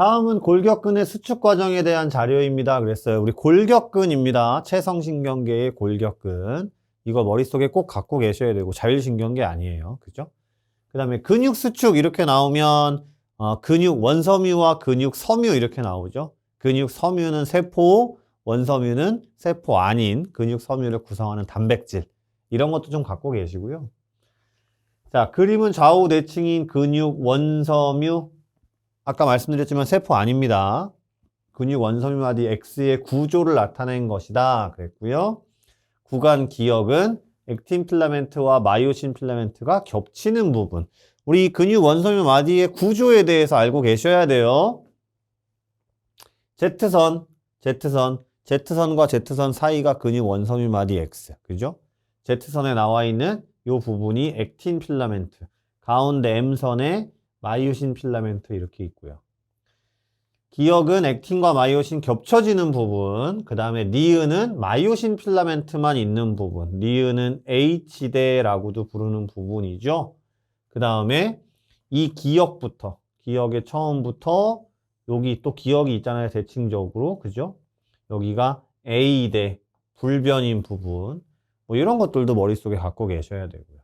다음은 골격근의 수축 과정에 대한 자료입니다. 그랬어요. 우리 골격근입니다. 체성신경계의 골격근. 이거 머릿속에 꼭 갖고 계셔야 되고 자율신경계 아니에요. 그죠? 그 다음에 근육 수축 이렇게 나오면 어, 근육 원섬유와 근육 섬유 이렇게 나오죠. 근육 섬유는 세포, 원섬유는 세포 아닌 근육 섬유를 구성하는 단백질. 이런 것도 좀 갖고 계시고요. 자, 그림은 좌우 내층인 근육 원섬유. 아까 말씀드렸지만 세포 아닙니다. 근육 원섬유마디 X의 구조를 나타낸 것이다. 그랬고요. 구간 기억은 액틴 필라멘트와 마이오신 필라멘트가 겹치는 부분. 우리 근육 원섬유 마디의 구조에 대해서 알고 계셔야 돼요. Z선, Z선, Z선과 Z선 사이가 근육 원섬유 마디 X. 그죠? Z선에 나와 있는 이 부분이 액틴 필라멘트. 가운데 M선에 마이오신 필라멘트 이렇게 있고요. 기억은 액틴과 마이오신 겹쳐지는 부분, 그 다음에 니은은 마이오신 필라멘트만 있는 부분, 니은은 H대라고도 부르는 부분이죠. 그 다음에 이 기억부터, 기억의 처음부터 여기 또 기억이 있잖아요. 대칭적으로. 그죠? 여기가 A대, 불변인 부분. 뭐 이런 것들도 머릿속에 갖고 계셔야 되고요.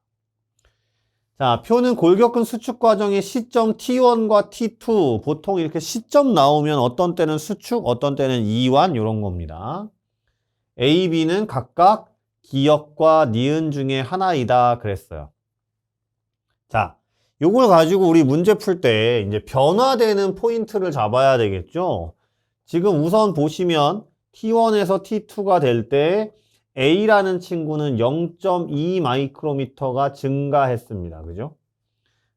자, 표는 골격근 수축 과정의 시점 T1과 T2. 보통 이렇게 시점 나오면 어떤 때는 수축, 어떤 때는 이완, 이런 겁니다. A, B는 각각 기억과 니은 중에 하나이다. 그랬어요. 자, 요걸 가지고 우리 문제 풀 때 이제 변화되는 포인트를 잡아야 되겠죠? 지금 우선 보시면 T1에서 T2가 될 때 A라는 친구는 0.2 마이크로미터가 증가했습니다. 그죠?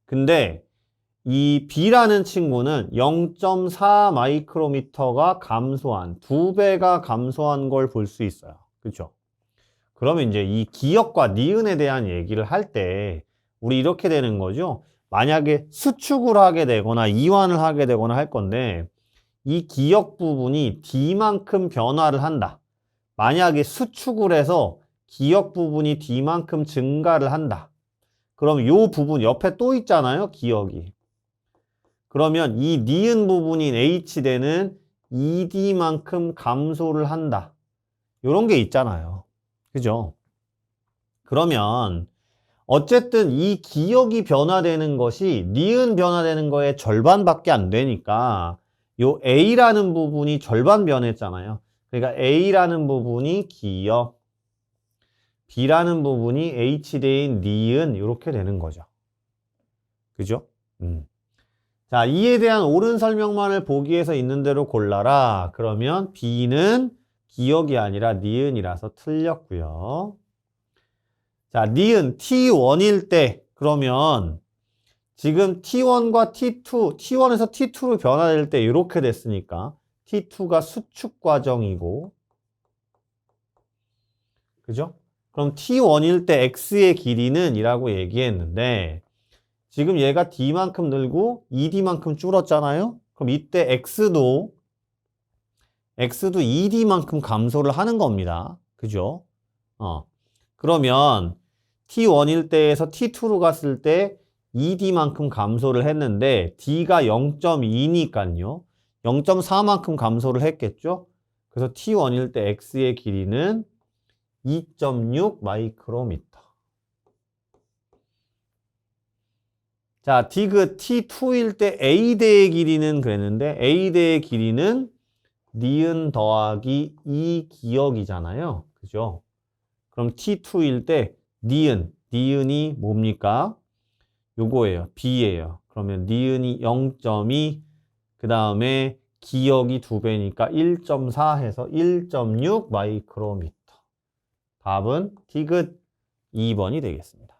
근데 이 B라는 친구는 0.4 마이크로미터가 감소한, 두 배가 감소한 걸 볼 수 있어요. 그죠? 그러면 이제 이 기억과 니은에 대한 얘기를 할 때 우리 이렇게 되는 거죠. 만약에 수축을 하게 되거나 이완을 하게 되거나 할 건데 이 기억 부분이 D만큼 변화를 한다. 만약에 수축을 해서 기억 부분이 D만큼 증가를 한다. 그럼 이 부분 옆에 또 있잖아요. 기억이. 그러면 이 니은 부분인 H대는 ED만큼 감소를 한다. 이런 게 있잖아요. 그죠? 그러면 어쨌든 이 기억이 변화되는 것이 니은 변화되는 거의 절반밖에 안 되니까 요 A라는 부분이 절반 변했잖아요. 그러니까 A라는 부분이 기억, B라는 부분이 H대인 니은 이렇게 되는 거죠. 그죠? 음. 자, 이에 대한 옳은 설명만을 보기 위해서 있는 대로 골라라. 그러면 B는 기억이 아니라 니은이라서 틀렸고요. 자, 니은 T1일 때 그러면 지금 T1과 T2, T1에서 T2로 변화될 때 이렇게 됐으니까 T2가 수축 과정이고 그죠? 그럼 T1일 때 X의 길이는 이라고 얘기했는데 지금 얘가 D만큼 늘고 ED만큼 줄었잖아요? 그럼 이때 X도 X도 ED만큼 감소를 하는 겁니다. 그죠? 어. 그러면 T1일 때에서 T2로 갔을 때 ED만큼 감소를 했는데 D가 0.2니까요. 0.4만큼 감소를 했겠죠. 그래서 T1일 때 X의 길이는 2.6 마이크로미터. 자, 디그 T2일 때 A대의 길이는 그랬는데 A대의 길이는 니은 더하기 2 기억이잖아요. 그죠? 그럼 T2일 때 니은, 니은이 뭡니까? 요거예요. B예요. 그러면 니은이 0.2, 그 다음에 기억이 두 배니까 1.4 해서 1.6 마이크로미터. 답은 디귿 2번이 되겠습니다.